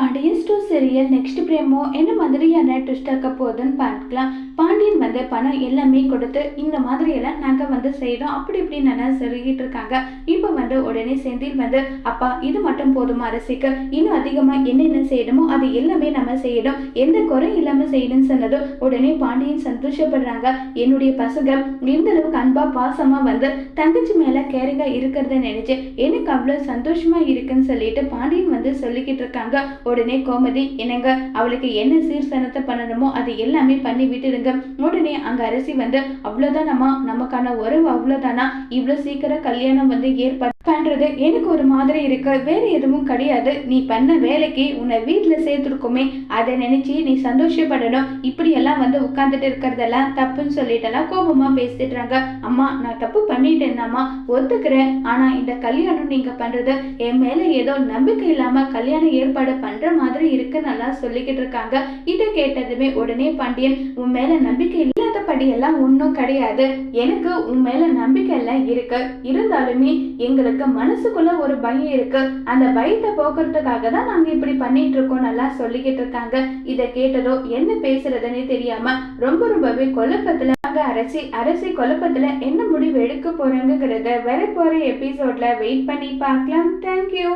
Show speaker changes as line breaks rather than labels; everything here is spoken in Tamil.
Pandian store serial next promo என்ன மாதிரியான ட்விஸ்ட் ஆக்க போகுதுன்னு பார்க்கலாம் பாண்டியன் வந்து பணம் எல்லாமே கொடுத்து இந்த மாதிரி எல்லாம் நாங்க வந்து செய்கிறோம் அப்படி இப்படின்னு நல்லா சொல்லிக்கிட்டு இருக்காங்க. இப்போ வந்து உடனே செந்தில் வந்து அப்பா இது மட்டும் போதுமா அரசிக்கு? இன்னும் அதிகமா என்னென்ன செய்யணுமோ அது எல்லாமே நம்ம செய்யணும். எந்த குறை இல்லாம செய்யணும்னு சொன்னதும் உடனே பாண்டியன் சந்தோஷப்படுறாங்க. என்னுடைய பசங்க இந்த அளவுக்கு அன்பா பாசமா வந்து தங்கச்சி மேல கேரிங்கா இருக்கிறத நினைச்சு எனக்கு அவ்வளவு சந்தோஷமா இருக்குன்னு சொல்லிட்டு பாண்டியன் வந்து சொல்லிக்கிட்டு இருக்காங்க. உடனே கோமதி என்னங்க அவளுக்கு என்ன சீர்சனத்தை பண்ணணுமோ அது எல்லாமே பண்ணி விட்டுடுங்க. உடனே அங்க அரசி வந்து அவ்வளவுதானம்மா நமக்கான உறவு அவ்வளவுதானா? இவ்வளவு சீக்கிரம் கல்யாணம் வந்து ஏற்பாடு பண்றது எனக்கு ஒரு மாதிரி இருக்கு. வேற எதுவும் கிடையாது. நீ பண்ண வேலைக்கு உன்னை வீட்டுல சேர்த்துருக்குமே. அதை நினைச்சு நீ சந்தோஷப்படணும். இப்படி எல்லாம் வந்து உட்கார்ந்துட்டு இருக்கிறதெல்லாம் தப்புன்னு சொல்லிட்டெல்லாம் கோபமா பேசிடுறாங்க அம்மா நான் தப்பு பண்ணிட்டேன்னாமா ஒத்துக்கிறேன். ஆனா இந்த கல்யாணம் நீங்க பண்றது என் மேல ஏதோ நம்பிக்கை இல்லாம கல்யாணம் ஏற்பாடு பண்ற மாதிரி இருக்கு நல்லா சொல்லிக்கிட்டு இருக்காங்க. இதை கேட்டதுமே உடனே பாண்டியன் உன் மேல நம்பிக்கை இல்லாதபடி எல்லாம் ஒன்றும் கிடையாது. எனக்கு உன் மேல நம்பிக்கை எல்லாம் இருக்கு. இருந்தாலுமே எங்களுக்கு மனசுக்குள்ள ஒரு பயம் இருக்கு. அந்த பயத்தை போக்குறதுக்காக தான் நாங்க இப்படி பண்ணிட்டு இருக்கோம் நல்லா சொல்லிக்கிட்டு இருக்காங்க. இதை கேட்டதோ என்ன பேசுறதுன்னே தெரியாம ரொம்ப ரொம்பவே குழப்பத்துல அங்க அரசி அரசி குழப்பத்துல என்ன முடிவு எடுக்க போறாங்கிறத வர போற எபிசோட்ல வெயிட் பண்ணி பார்க்கலாம். தேங்க்யூ